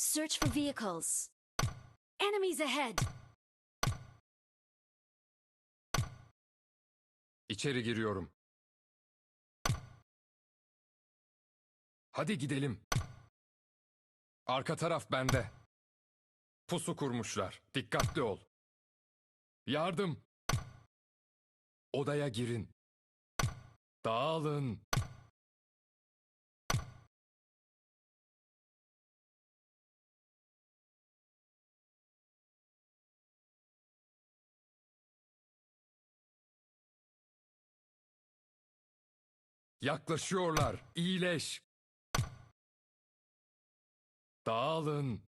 Search for vehicles. Enemies ahead! İçeri giriyorum. Hadi gidelim. Arka taraf bende. Pusu kurmuşlar. Dikkatli ol. Yardım. Odaya girin. Dağılın. Yaklaşıyorlar. İyileş. Dağılın.